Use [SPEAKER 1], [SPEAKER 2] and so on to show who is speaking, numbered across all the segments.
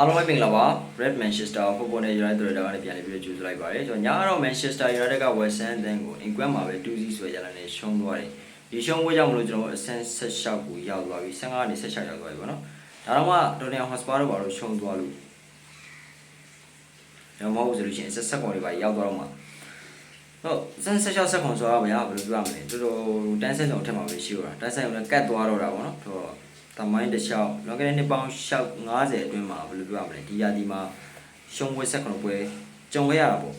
[SPEAKER 1] အားလုံးပဲမင်္ဂလာပါ Red Manchester Football နဲ့ United တို့ကနေပြန်လည်ပြီးတော့ကြိုဆိုလိုက်ပါတယ်ကျွန်တော်ညကတော့ Manchester United က West Ham အသင်းကို England မှာပဲ2-0ဆွဲကြလာနေရှုံးသွားတယ်ဒီရှုံးပွဲကြောင့်မလို့ကျွန်တော်အဆင့်16ကိုရောက်သွားပြီ15ကနေ16ရောက်သွားပြီပေါ့နော်ဒါတော့မှ Tottenham Hotspur တို့ဘာလို့ရှုံးသွားလို့ကျွန်တော်မဟုတ်ဆိုလို့ရှိရင်ဆက်ဆက်ကောင်တွေပါရောက်သွားတော့မှဟုတ်စက်ဆက်16ဆက်ကောင်ဆိုတာဗျာဘယ်လိုပြောရမလဲတော်တော်တန်းဆက်ဆောင်ထက်မှာပဲရှိတော့တာတန်းဆက်ဆောင်လည်းကတ်သွားတော့တာပေါ့နော်ဆိုတော့ တမိုင်းတစ်လျှောက်လွန်ခဲ့တဲ့နှစ်ပေါင်း50အတွင်းမှာဘယ်လိုပြောရမလဲဒီရာဒီမှာရှုံးပွဲဆက်ခုပွဲကြုံခဲ့ရတာပေါ့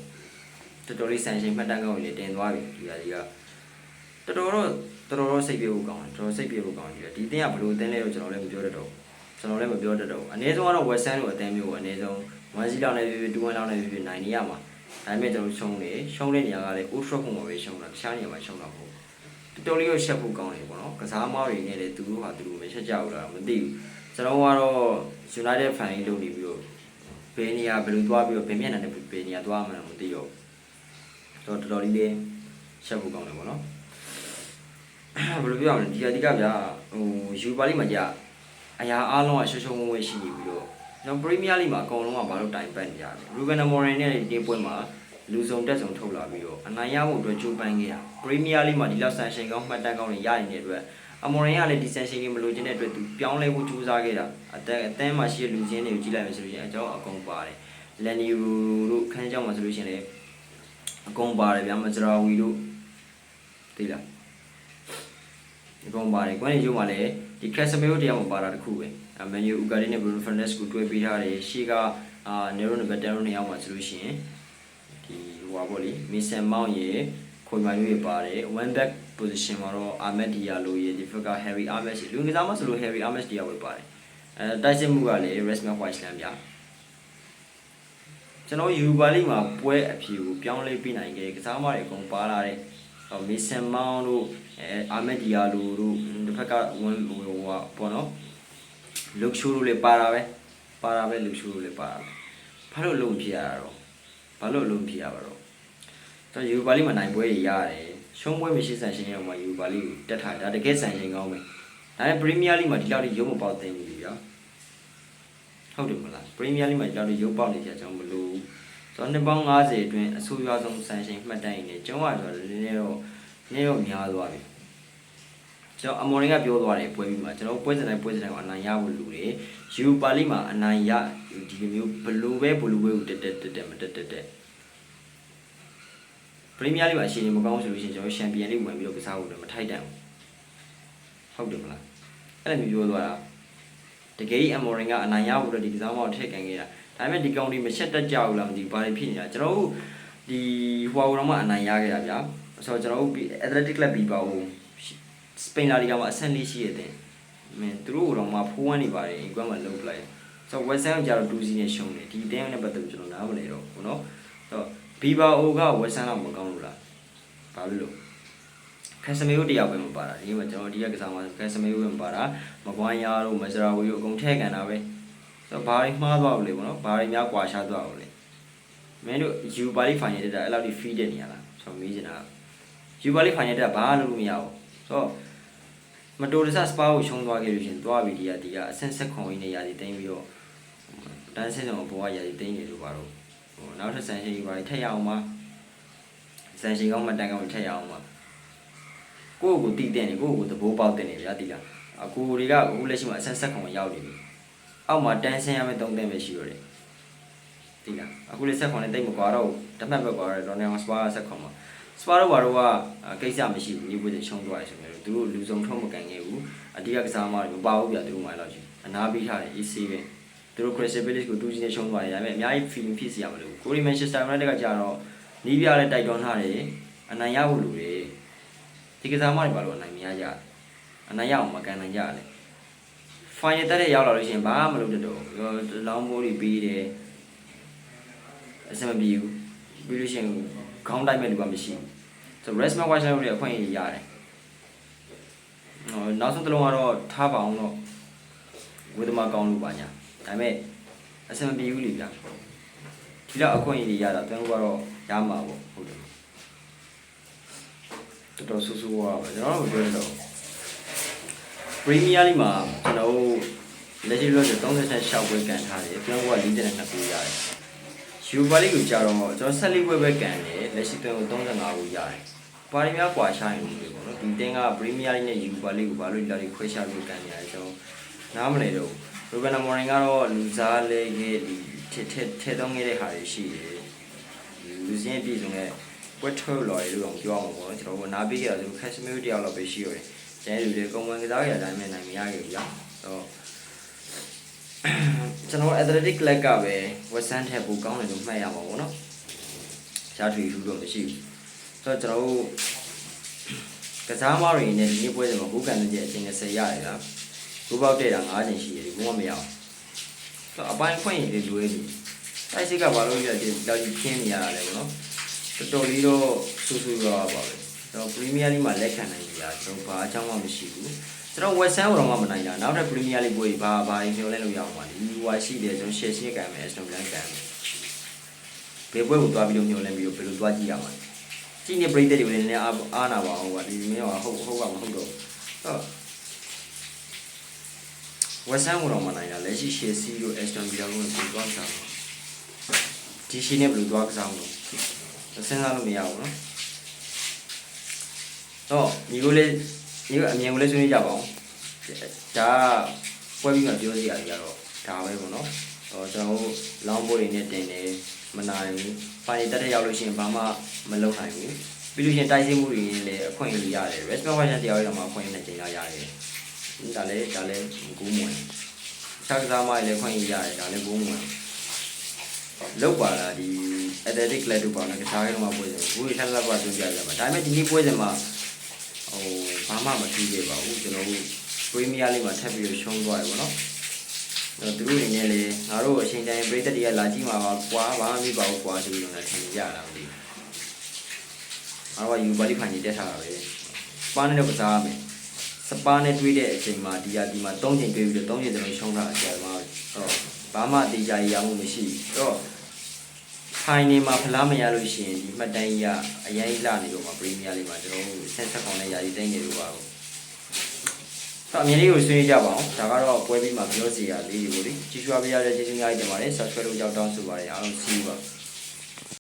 [SPEAKER 1] တော်တော်လေးဆန်ရှင်မှတ်တမ်းကောင်းကြီးတင်သွားပြီဒီရာဒီကတော်တော်တော့တော်တော်တော့စိတ်ပြေဖို့ကောင်းတယ်တော်တော်စိတ်ပြေဖို့ကောင်းတယ်ဒီအတင်းကဘယ်လိုအတင်းလဲတော့ကျွန်တော်လည်းမပြောတတ်တော့ကျွန်တော်လည်းမပြောတတ်တော့အနည်းဆုံးကတော့ West Ham လိုအတင်းမျိုးအနည်းဆုံး1 0လောက်နဲ့ပြပြ2 1လောက်နဲ့ပြပြနိုင်နေရမှာဒါပေမဲ့ကျွန်တော်ရှုံးနေရှုံးတဲ့နေရာကလည်း Old Trafford မှာပဲရှုံးတာတခြားနေရာမှာရှုံးတာပေါ့တော် လေးကိုရှက်ဖို့ကောင်းတယ်ပေါ့နော်ကစားမားတွေနဲ့လည်းသူတို့ဟာသူတို့မရှက်ကြဘူးလားမသိဘူးကျွန်တော်ကတော့ United fan ကြီးလုပ်နေပြီးတော့ဘယ်နေရာဘယ်လိုသွားပြီးတော့ဘယ်မျက်နှာနဲ့ဘယ်နေရာသွားမှန်းမသိတော့တော့တော်တော်လေးလေးရှက်ဖို့ကောင်းတယ်ပေါ့နော်ဘယ်လိုပြောရမလဲဒီအဓိကဗျာဟိုယူပါလိမှာကြာအရာအားလုံးကရှုံရှုံဝဲဝဲရှိနေပြီးတော့ကျွန်တော်ပရီးမီးယားလိမှာအကုန်လုံးကဘာလို့တိုင်ပတ်နေကြလဲရူဘန်အမော်ရင်နဲ့ဒီပွဲမှာ လူစုံတက်စုံထုတ်လာပြီးတော့အနိုင်ရဖို့အတွက်ကြိုးပမ်းခဲ့တာပရီးမီးယားလိမှာဒီလောက်ဆန်ရှင်ကောင်းမှတ်တမ်းကောင်းတွေရနေတဲ့အတွက်အမော်ရင်ကလည်းဒီဆန်ရှင်ကြီးမလိုချင်တဲ့အတွက်သူပြောင်းလဲဖို့ကြိုးစားခဲ့တာအတန်အတန်းမှာရှိတဲ့လူချင်းတွေကိုကြည့်လိုက်မယ်ဆိုလို့ရှိရင်အကြောင်းအကုန်ပါတယ်လန်နီရူတို့ခန်းကြောင်းမှာဆိုလို့ရှိရင်လည်းအကုန်ပါတယ်ဗျာမဇရာဝီတို့သိလားအကုန်ပါတယ်ကွန်းနေရုံမှာလည်းဒီကက်စမေယိုတရားမှာပါတာတခုပဲအမန်ယူဥကာဒီနဲ့ဘရူနိုဖာနက်စ်ကိုတွဲပေးထားတယ်ရှေ့ကအာနေရိုနဘက်တန်ရိုနေအောင်မှာဆိုလို့ရှိရင် ဒီဟိုပါဗောလေမီဆန်မောင်ရေခွန်မာယူရေပါတယ် one back position မှာတော့အာမက်ဒီယာလိုရေဒီဖက်က Harry Ahmed ရှိလူငယ်သားမဆိုလို့ Harry Ahmed တရားဝယ်ပါတယ်အဲတိုက်စစ်မှုကလည်း Rasmus Hojlund ဗျာကျွန်တော်ယူပါလိမှာပွဲအဖြေကိုပြောင်းလဲပြနိုင်ခဲ့ကစားမတွေအကုန်ပါလာတဲ့မီဆန်မောင်တို့အဲအာမက်ဒီယာလိုတို့တစ်ဖက်ကဝန်ဟိုဟိုပေါ့နော်လုတ်ရှိုးတို့လည်းပါတာပဲပါတာပဲလုတ်ရှိုးတို့လည်းပါတာပဲဘာလို့လုံဖြစ်ရတာတော့ ဘာလို့အလုံးဖြစ်ရပါတော့ကျွန်တော်ယူပါလိမှာနိုင်ပွဲရရတယ်ရှုံးပွဲမရှိဆန်ရှင်ရောမှာယူပါလိကိုတက်ထားတာတကယ်ဆန်ရှင်ကောင်းပဲဒါပေမဲ့ပရီးမီးယားလိမှာဒီလောက်ထိရုံးမပေါက်သိမ်းဘူးဗျာဟုတ်တယ်မလားပရီးမီးယားလိမှာဒီလောက်ထိရုံးပေါက်နေကြကျွန်တော်မလို့ကျွန်တော်နှစ်ပေါင်း90အတွင်းအဆိုးရွားဆုံးဆန်ရှင်မှတ်တမ်းရည်နဲ့ကျွန်တော်ကဆိုတော့နည်းနည်းတော့နည်းတော့များသွားပြီ ကျွန်တော်အမော်ရင်ကပြောသွားတယ်ပွဲပြီးမှာကျွန်တော်ပွဲစတိုင်းပွဲစတိုင်းကအနိုင်ရဖို့လူတွေယူပါလိမှာအနိုင်ရဒီလိုမျိုးဘလူပဲဘလူပဲကိုတက်တက်တက်တက်မတက်တက်တက်ပရီးမီးယားလိမှာအရှိန်မကောင်းဆိုလို့ရှိရင်ကျွန်တော်ချန်ပီယံလိဝင်ပြီးတော့ကစားဖို့လည်းမထိုက်တန်ဘူးဟုတ်တယ်မလားအဲ့လိုမျိုးပြောသွားတာတကယ်ကြီးအမော်ရင်ကအနိုင်ရဖို့အတွက်ဒီကစားမောက်ထည့်ကန်ခဲ့တာဒါပေမဲ့ဒီကောင်ဒီမချက်တက်ကြဘူးလားမသိဘူးဘာတွေဖြစ်နေတာကျွန်တော်တို့ဒီဟွာဝတော်မှအနိုင်ရခဲ့တာဗျာဆိုတော့ကျွန်တော်တို့ Athletic Club Bilbao စပိန်လာလီဂါမှာအဆင့်လေးရှိရတဲ့မင်းသူတို့တော့မှဖိုးဝမ်းနေပါတယ်အင်ကွမ်မှာလုတ်ပလိုက်ဆိုတော့ West Ham ကျတော့2စီနဲ့ရှုံးတယ်ဒီတင်းနဲ့ပတ်သက်ပြီးကျွန်တော်နားမလဲတော့ဘူးเนาะဆိုတော့ Bilbao က West Ham တော့မကောင်းလို့လားဘာလို့လို့ခက်စမေယိုတယောက်ပဲမပါတာဒီမှာကျွန်တော်ဒီကကစားမှာခက်စမေယိုပဲမပါတာမကွမ်းရာတို့မစရာဝီတို့အကုန်ထည့်ကန်တာပဲဆိုတော့ဘာတွေမှားသွားဘူးလေပေါ့နော်ဘာတွေများကွာရှားသွားဘူးလေမင်းတို့ U ပါလိဖိုင်တက်တာအဲ့လောက်ဒီ feed တက်နေရလားကျွန်တော်မေးချင်တာ U ပါလိဖိုင်တက်တာဘာလို့မရဘူးဆိုတော့ မတော်တဆစပါကိုရှုံးသွားခဲ့လို့ရှင်သွားပြီဒီကဒီကအဆင့်ဆက်ခွန်ဝင်းနေရာဒီတင်းပြီးတော့တန်းစင်းဆောင်ဘောကရာဒီတင်းနေလို့ပါတော့ဟိုနောက်ထပ်ဆန်ရှင်ကြီးပါထက်ရအောင်ပါဆန်ရှင်ကောင်းမတန်ကောင်းထက်ရအောင်ပါကိုယ့်ကိုတီးတဲ့နေကိုယ့်ကိုသဘောပေါက်တဲ့နေဗျာတီးလားအကူတွေကအခုလက်ရှိမှာအဆင့်ဆက်ခွန်ရောက်နေပြီအောက်မှာတန်းစင်းရမယ့်၃တင်းပဲရှိတော့တယ်တီးလားအခုလက်ဆက်ခွန်နဲ့တိတ်မကွာတော့ဘူးတမတ်ပဲကွာတော့ဒေါ်နယ်စပါဆက်ခွန်မှာ စပါတော့ဘာတော့ကကိစ္စမရှိဘူးဒီပွဲတွေရှုံးသွားတယ်ဆိုရင်သူတို့လူစုံထုံးမကန်ခဲ့ဘူးအတိအကကစားမတွေမပါဘူးပြသူတို့မှလောက်ရှိအနာပေးထားတယ် EC ပဲသူတို့ Crystal Palace ကို2-0နဲ့ရှုံးသွားတယ်ဒါပေမဲ့အများကြီး feeling ဖြစ်စီရမလို့ကိုရီ Manchester United ကကြတော့နီးပြလည်းတိုက်တွန်းထားတယ်အနိုင်ရဖို့လူတွေဒီကစားမတွေဘာလို့အနိုင်မရကြအနိုင်ရအောင်မကန်နိုင်ကြလဲ final တက်တဲ့ရောက်လာလို့ရှိရင်ဘာမှမလုပ်တတ်တော့ဘူးလောင်းမိုးတွေပြီးတယ်အဆင်မပြေဘူး ပြီးလို့ရှိရင်ခေါင်းတိုက်မဲ့လူကမရှိဘူးဆို rest match watch တွေအခွင့်အရေးရတယ်ဟိုနောက်ဆုံးတစ်လုံးကတော့ထားပါအောင်တော့ဝေဒမကောင်းလို့ပါညာဒါပေမဲ့အဆင်မပြေဘူးလေဗျာဒီတော့အခွင့်အရေးရတာတန်းကတော့ရမှာပေါ့ဟုတ်တယ်တော်တော်ဆူဆူဝါပါကျွန်တော်တို့ပြောရတော့ပရီးမီးယားလိမှာကျွန်တော်တို့လက်ရှိလို့ဆို36ပွဲကန်ထားတယ်ပြောင်းက42ခုရတယ် ယူပါလိကိုကြာတော့ကျွန်တော်14ပွဲပဲကန်တယ်လက်ရှိသွင်းကို35ခုရတယ်ပါရီများကွာချရင်လို့ပေါ့နော်ဒီတင်းကပရီးမီးယားလိနဲ့ယူပါလိကိုဘာလို့လာပြီးခွဲခြားပြီးကန်နေရလဲကျွန်တော်နားမလည်တော့ရိုဘန်နာမော်ရင်ကတော့လူစားလေခဲ့ဒီထဲထဲထဲတော့ခဲ့တဲ့ဟာတွေရှိတယ်လူစင်းပြည်စုံရဲ့ကွက်ထုတ်လော်ရီလို့တော့ပြောအောင်ပေါ့ကျွန်တော်ကနားပြီးကြတယ်ခက်စမီတယောက်လောက်ပဲရှိရတယ်ကျန်တဲ့လူတွေကုံဝင်ကစားရတဲ့အတိုင်းပဲနိုင်မရခဲ့ဘူးကြာတော့ ကျွန်တော် athletic club ကပဲ Western ထက်ပိုကောင်းတယ်လို့မှတ်ရမှာပေါ့နော်။ရှားထွေထူးတော့မရှိဘူး။ဆိုတော့ကျွန်တော်တို့ကစားမတွေနဲ့ဒီနေ့ပွဲစဉ်မှာကိုယ်ကန်တဲ့အချိန်နဲ့10ရတယ်လား။ကိုပေါက်တဲ့တာ9ချိန်ရှိတယ်ဒီဘုံမမရအောင်။ဆိုတော့အပိုင်းဖွင့်ရင်လေလွဲနေ။တိုက်စစ်ကဘာလို့ရဒီလောက်ကြီးပြင်းနေရတာလဲပေါ့နော်။တော်တော်လေးတော့ဆူဆူရောပါပဲ။ကျွန်တော် Premier League မှာလက်ခံနိုင်ကြတာကျွန်တော်ဘာအကြောင်းမှမရှိဘူး။ ကျွန်တော် West Ham တော့မှမနိုင်တာနောက်ထပ် Premier League ပွဲကြီးဘာဘာညှို့လဲလို့ရအောင်ပါလေ။ UI ရှိတယ်ကျွန်တော် share ရှင်းကန်မယ် Aston Villa ကန်မယ်။ဘယ်ပွဲကိုသွားပြီးတော့ညှို့လဲပြီးတော့ဘယ်လိုသွားကြည့်ရမှာလဲ။ကြည့်နေပရိသတ်တွေလည်းနည်းအားအားနာပါအောင်ကွာဒီမင်းကဟုတ်ဟုတ်ကမဟုတ်တော့ဟုတ် West Ham ကတော့မနိုင်တာလက်ရှိ Chelsea တို့ Aston Villa တို့ကိုသွားကြအောင်။ဒီရှိနေဘယ်လိုသွားကစားအောင်လဲ။စဉ်းစားလို့မရဘူးနော်။တော့ညီကိုလေးညီ ကအမြင်ကိုလေးဆွေးနွေးကြပါအောင်။ဒါကပွဲပြီးမှပြောစီရကြတော့ဒါပဲပေါ့နော်။ဟောကျွန်တော်တို့လောင်းပိုးတွေနဲ့တင်တယ်မနိုင်ဘူး။ဖိုင်တက်တဲ့ရောက်လို့ရှိရင်ဘာမှမလုပ်နိုင်ဘူး။ပြီးလို့ရှိရင်တိုက်စစ်မှုတွေလည်းအခွင့်အရေးရတယ်။ Respect Watch တရားရတော့မှအခွင့်အရေးနဲ့ချိန်လာရတယ်။ဒါလည်းဒါလည်းကူးမဝင်။ခြားကစားမလည်းခွင့်ရရတယ်ဒါလည်းကူးမဝင်။လောက်ပါလားဒီ athletic club တို့ပါလားကစားရဲတော့မှပွဲစဉ်ဘူးရထက်လက်ပါတွန်းပြကြပါဒါပေမဲ့ဒီနေ့ပွဲစဉ်မှာဟိုဘာ မှမထူးခဲ့ပါဘူးကျွန်တော်တို့ Premier League မှာထပ်ပြီးတော့ရှုံးသွားတယ်ပေါ့နော်အဲ့တော့သူတို့အနေနဲ့လေငါတို့အချိန်တိုင်းပြည်သက်တွေကလာကြည့်မှာပါကွာဘာမှမဖြစ်ပါဘူးကွာဆိုပြီးတော့လည်းထင်ကြတာမသိဘူးငါတို့ကယူပါလိဖိုင်ကြီးတက်ထားတာပဲစပါးနဲ့တော့ကစားရမယ်စပါးနဲ့တွေးတဲ့အချိန်မှာဒီကဒီမှာ၃ချိန်တွေးပြီးတော့၃ချိန်တလုံးရှုံးတာဆရာမတော့ဘာမှတေချာရမှုမရှိဘူးတော့ ဖိုင်နေမှာဖလားမရလို့ရှိရင်ဒီမှတ်တမ်းကြီးကအရင်လှနေတော့မှာပရီးမီးယားလိမှာကျွန်တော်တို့ဆက်ဆက်ကောင်နဲ့ယာယီတိုင်းနေလို့ပါဘူး။တော့အမြင်လေးကိုဆွေးနွေးကြပါအောင်။ဒါကတော့ပွဲပြီးမှပြောစီရလေးတွေကိုလေကြီးစွာပြရတဲ့ကျေးဇူးများကြီးတင်ပါတယ်။ subscribe လုပ်ကြောင်းတောင်းဆိုပါတယ်အားလုံးစီးပါ။